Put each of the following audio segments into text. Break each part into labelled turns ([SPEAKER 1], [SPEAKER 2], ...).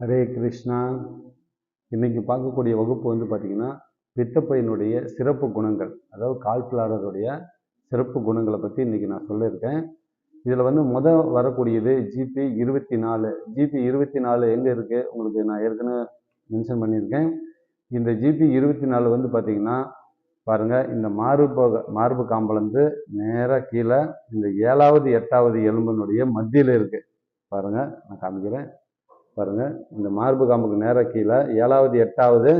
[SPEAKER 1] ஹரே கிருஷ்ணா. இன்றைக்கி பார்க்கக்கூடிய வகுப்பு வந்து பார்த்திங்கன்னா பித்தப்பையினுடைய சிறப்பு குணங்கள் அதாவது கால்பிளாரருடைய சிறப்பு குணங்களை பற்றி இன்னைக்கு நான் சொல்லியிருக்கேன். இதில் வந்து முத வரக்கூடியது ஜிபி இருபத்தி நாலு ஜிபி இருபத்தி நாலு எங்கே இருக்குது உங்களுக்கு நான் ஏற்கனவே மென்ஷன் பண்ணியிருக்கேன். இந்த ஜிபி இருபத்தி நாலு வந்து பார்த்திங்கன்னா பாருங்கள் இந்த மார்பு மார்பு காம்பலேருந்து நேராக கீழே இந்த ஏழாவது எட்டாவது எலும்பினுடைய மத்தியில் இருக்குது பாருங்கள் நான் காமிக்கிறேன். பாருங்கள் இந்த மார்பு காம்புக்கு நேராக கீழே ஏழாவது எட்டாவது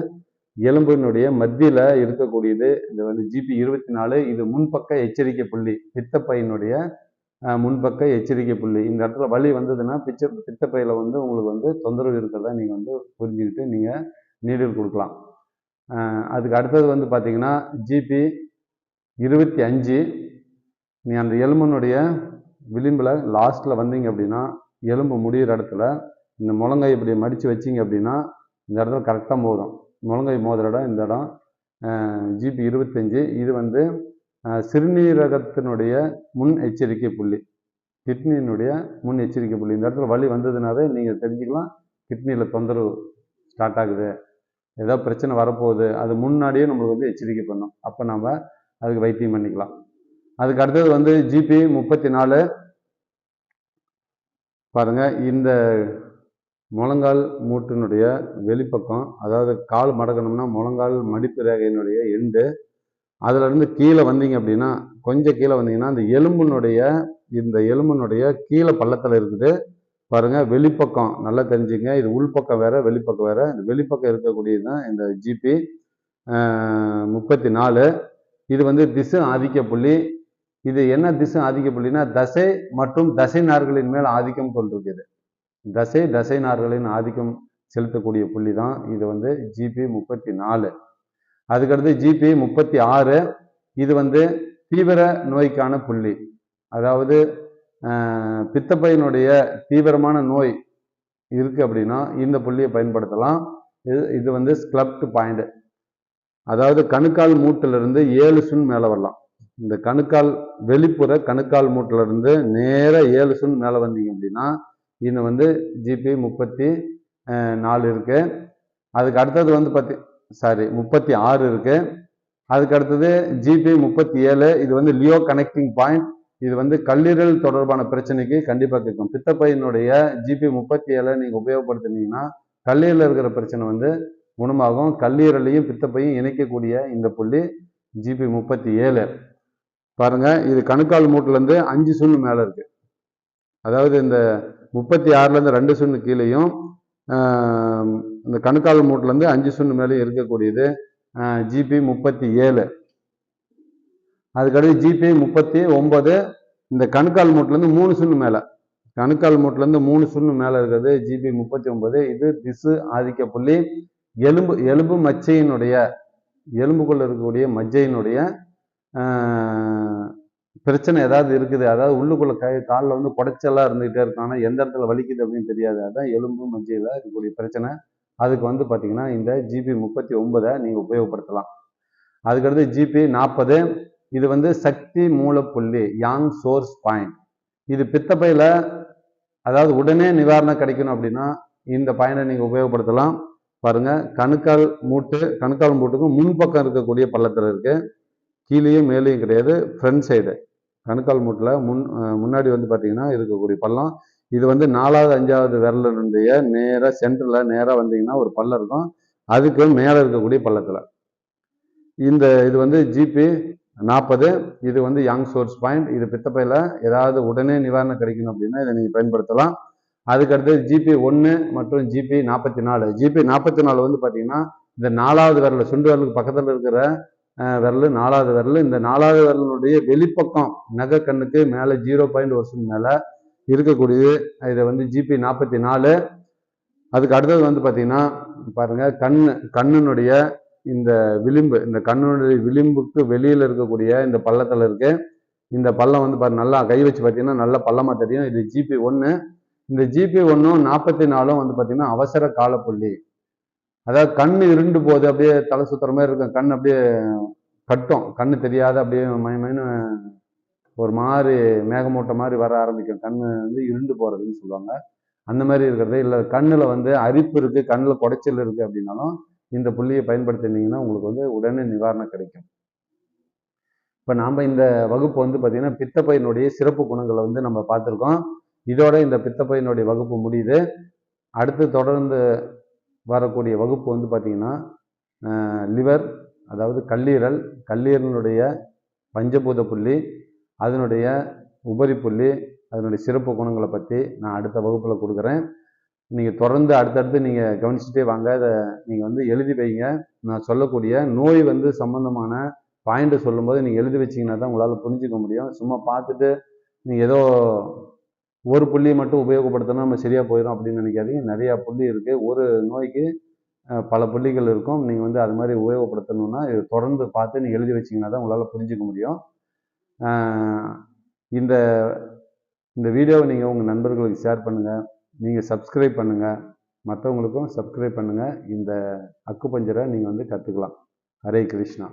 [SPEAKER 1] எலும்பினுடைய மத்தியில் இருக்கக்கூடியது. இந்த வந்து ஜிபி இருபத்தி நாலு இது முன்பக்க எச்சரிக்கை புள்ளி. பித்தப்பையினுடைய முன்பக்க எச்சரிக்கை புள்ளி. இந்த இடத்துல வலி வந்ததுன்னா பிச்ச பித்தப்பையில் வந்து உங்களுக்கு வந்து தொந்தரவு இருக்கிறதா நீங்கள் வந்து புரிஞ்சுக்கிட்டு நீங்கள் நீடில் கொடுக்கலாம். அதுக்கு அடுத்தது வந்து பார்த்தீங்கன்னா ஜிபி இருபத்தி அஞ்சு. நீ அந்த எலும்பினுடைய விளிம்பில் லாஸ்ட்டில் வந்தீங்க அப்படின்னா எலும்பு முடிகிற இடத்துல இந்த முழங்கை இப்படி மடித்து வச்சிங்க அப்படின்னா இந்த இடத்துல கரெக்டாக மோதும். முழங்கை மோதுற இடம் இந்த இடம். ஜிபி இருபத்தஞ்சி. இது வந்து சிறுநீரகத்தினுடைய முன் எச்சரிக்கை புள்ளி. கிட்னியினுடைய முன் எச்சரிக்கை புள்ளி. இந்த இடத்துல வலி வந்ததுனாவே நீங்கள் தெரிஞ்சுக்கலாம் கிட்னியில் தொந்தரவு ஸ்டார்ட் ஆகுது. ஏதோ பிரச்சனை வரப்போகுது. அது முன்னாடியே நம்மளுக்கு வந்து எச்சரிக்கை பண்ணும். அப்போ நம்ம அதுக்கு வைத்தியம் பண்ணிக்கலாம். அதுக்கு அடுத்தது வந்து ஜிபி முப்பத்தி நாலு. பாருங்க இந்த முழங்கால் மூட்டினுடைய வெளிப்பக்கம் அதாவது கால் மடக்கணும்னா முழங்கால் மடிப்பு ரேகையினுடைய எண்டு அதிலிருந்து கீழே வந்தீங்க அப்படின்னா கொஞ்சம் கீழே வந்தீங்கன்னா அந்த எலும்பினுடைய இந்த எலும்பினுடைய கீழே பள்ளத்தில் இருக்குது. பாருங்கள் வெளிப்பக்கம் நல்லா தெரிஞ்சுங்க. இது உள்பக்கம் வேறு வெளிப்பக்கம் வேறு. இந்த வெளிப்பக்கம் இருக்கக்கூடியது தான் இந்த ஜிபி முப்பத்தி நாலு இது வந்து திசு ஆதிக்க புள்ளி. இது என்ன திசு ஆதிக்க புள்ளினா தசை மற்றும் தசை நார்களின் மேல் ஆதிக்கம் கொண்டிருக்குது தசை தசை நார்களின் ஆதிக்கம் செலுத்தக்கூடிய புள்ளி தான் இது வந்து ஜிபி முப்பத்தி நாலு அதுக்கடுத்து ஜிபி முப்பத்தி ஆறு இது வந்து தீவிர நோய்க்கான புள்ளி. அதாவது பித்தப்பையினுடைய தீவிரமான நோய் இருக்குது அப்படின்னா இந்த புள்ளியை பயன்படுத்தலாம். இது இது வந்து ஸ்கிளப்ட் பாயிண்ட் அதாவது கணுக்கால் மூட்டிலிருந்து ஏழு சுன் மேலே வரலாம். இந்த கணுக்கால் வெளிப்புற கணுக்கால் மூட்டிலிருந்து இருந்து ஏழு சுன் மேலே வந்தீங்க அப்படின்னா இது வந்து ஜிபி முப்பத்தி நாலு இருக்குது அதுக்கு அடுத்தது வந்து பத்தி சாரி முப்பத்தி ஆறு இருக்குது அதுக்கு அடுத்தது ஜிபி முப்பத்தி ஏழு இது வந்து லியோ கனெக்டிங் பாயிண்ட். இது வந்து கல்லீரல் தொடர்பான பிரச்சனைக்கு கண்டிப்பாக கேட்கும். பித்தப்பையினுடைய ஜிபி முப்பத்தி ஏழை நீங்கள் உபயோகப்படுத்துனீங்கன்னா கல்லீரலில் இருக்கிற பிரச்சனை வந்து குணமாகும். கல்லீரலையும் பித்தப்பையும் இணைக்கக்கூடிய இந்த புள்ளி ஜிபி முப்பத்தி ஏழு. பாருங்கள் இது கணுக்கால் மூட்டிலேருந்து அஞ்சு சுண்ணு மேலே இருக்குது அதாவது இந்த முப்பத்தி ஆறுலேருந்து ரெண்டு சுண்ணு கீழேயும் இந்த கணுக்கால் மூட்டிலேருந்து அஞ்சு சுண்ணு மேலேயும் இருக்கக்கூடியது ஜிபி முப்பத்தி ஏழு அதுக்கடுத்து ஜிபி முப்பத்தி ஒம்பது இந்த கணுக்கால் மூட்டிலேருந்து மூணு சுண்ணு மேலே. கணுக்கால் மூட்டிலேருந்து மூணு சுண்ணு மேலே இருக்கிறது ஜிபி முப்பத்தி ஒன்பது இது திசு ஆதிக்க புள்ளி எலும்பு எலும்பு மச்சையினுடைய எலும்புக்குள்ள இருக்கக்கூடிய மஜ்ஜையினுடைய பிரச்சனை ஏதாவது இருக்குது. அதாவது உள்ளுக்குள்ள கை காலில் வந்து குடைச்சலாக இருந்துகிட்டே இருக்கும். ஆனால் எந்த இடத்துல வலிக்குது அப்படின்னு தெரியாது. அதான் எலும்பு மஞ்சையில் இருக்கக்கூடிய பிரச்சனை. அதுக்கு வந்து பார்த்தீங்கன்னா இந்த ஜிபி முப்பத்தி ஒன்பதை நீங்கள் உபயோகப்படுத்தலாம். அதுக்கடுத்து ஜிபி நாற்பது. இது வந்து சக்தி மூலப்புள்ளி யாங் சோர்ஸ் பாயிண்ட் இது பித்தப்பையில் அதாவது உடனே நிவாரணம் கிடைக்கணும் அப்படின்னா இந்த பாயிண்டை நீங்கள் உபயோகப்படுத்தலாம். பாருங்க கணுக்கால் மூட்டு கணுக்கால் மூட்டுக்கும் முன்பக்கம் இருக்கக்கூடிய பள்ளத்தில் இருக்குது கீழேயும் மேலேயும் கிடையாது. ஃப்ரண்ட் சைடு கணுக்கால் மூட்டில் முன் முன்னாடி வந்து பார்த்தீங்கன்னா இருக்கக்கூடிய பள்ளம். இது வந்து நாலாவது அஞ்சாவது விரலினுடைய நேராக சென்டரில் நேராக வந்தீங்கன்னா ஒரு பள்ளம் இருக்கும். அதுக்கு மேலே இருக்கக்கூடிய பள்ளத்தில். இந்த இது வந்து ஜிபி நாற்பது இது வந்து யங் சோர்ஸ் பாயிண்ட் இது பித்தப்பையில் ஏதாவது உடனே நிவாரணம் கிடைக்கணும் அப்படின்னா இதை நீங்கள் பயன்படுத்தலாம். அதுக்கடுத்து ஜிபி ஒன்று மற்றும் ஜிபி நாற்பத்தி நாலு. ஜிபி நாற்பத்தி நாலு வந்து பார்த்தீங்கன்னா இந்த நாலாவது விரல் சுண்டு விரலுக்கு பக்கத்தில் இருக்கிற விரல் நாலாவது விரல். இந்த நாலாவது விரலினுடைய வெளிப்பக்கம் நகை கண்ணுக்கு மேலே ஜீரோ பாயிண்ட் வருஷம் மேலே இருக்கக்கூடியது. இதை வந்து ஜிபி நாற்பத்தி நாலு. அதுக்கு அடுத்தது வந்து பார்த்தீங்கன்னா பாருங்கள் கண் கண்ணினுடைய இந்த விளிம்பு. இந்த கண்ணுடைய விளிம்புக்கு வெளியில் இருக்கக்கூடிய இந்த பள்ளத்தில் இருக்கு. இந்த பள்ளம் வந்து பாரு நல்லா கை வச்சு பார்த்தீங்கன்னா நல்ல பள்ளமாக தெரியும். இது ஜிபி ஒன்று இந்த ஜிபி ஒன்றும் நாற்பத்தி நாலும் வந்து பார்த்தீங்கன்னா அவசர காலப்புள்ளி. அதாவது கண் இருண்டு போகுது அப்படியே தலை சுத்துற மாதிரி இருக்கும். கண் அப்படியே கட்டும். கண்ணு தெரியாத அப்படியே மயமயன்னு ஒரு மாதிரி மேகமூட்டம் மாதிரி வர ஆரம்பிக்கும். கண் வந்து இருண்டு போறதுன்னு சொல்லுவாங்க. அந்த மாதிரி இருக்கிறது இல்லை. கண்ணில் வந்து அரிப்பு இருக்குது கண்ணில் குடைச்சல் இருக்குது அப்படின்னாலும் இந்த புள்ளியை பயன்படுத்தினீங்கன்னா உங்களுக்கு வந்து உடனே நிவாரணம் கிடைக்கும். இப்போ நாம் இந்த வகுப்பு வந்து பார்த்திங்கன்னா பித்தப்பையினுடைய சிறப்பு குணங்களை வந்து நம்ம பார்த்துருக்கோம். இதோட இந்த பித்தப்பையினுடைய வகுப்பு முடியுது. அடுத்து தொடர்ந்து வரக்கூடிய வகுப்பு வந்து பார்த்திங்கன்னா லிவர் அதாவது கல்லீரல் கல்லீரலுடைய பஞ்சபூத புள்ளி அதனுடைய உபரி புள்ளி அதனுடைய சிறப்பு குணங்களை பற்றி நான் அடுத்த வகுப்பில் கொடுக்குறேன். நீங்கள் தொடர்ந்து அடுத்தடுத்து நீங்கள் கவனிச்சுட்டே வாங்க. அதை நீங்கள் வந்து எழுதி வைங்க. நான் சொல்லக்கூடிய நோய் வந்து சம்மந்தமான பாயிண்ட்டு சொல்லும்போது நீங்கள் எழுதி வச்சிங்கன்னா தான் உங்களால் புரிஞ்சுக்க முடியும். சும்மா பார்த்துட்டு நீங்கள் ஏதோ ஒரு புள்ளியை மட்டும் உபயோகப்படுத்தினா நம்ம சரியாக போயிடும் அப்படின்னு நினைக்காதீங்க. நிறையா புள்ளி இருக்குது ஒரு நோய்க்கு பல புள்ளிகள் இருக்கும். நீங்கள் வந்து அது மாதிரி உபயோகப்படுத்தணும்னா இது தொடர்ந்து பார்த்து நீங்கள் எழுதி வச்சிங்கன்னா தான் உங்களால் புரிஞ்சுக்க முடியும். இந்த இந்த வீடியோவை நீங்கள் உங்கள் நண்பர்களுக்கு ஷேர் பண்ணுங்கள் நீங்கள் சப்ஸ்கிரைப் பண்ணுங்கள் மற்றவங்களுக்கும் சப்ஸ்கிரைப் பண்ணுங்கள் இந்த அக்குப்பஞ்சரை நீங்கள் வந்து கற்றுக்கலாம் ஹரே கிருஷ்ணா.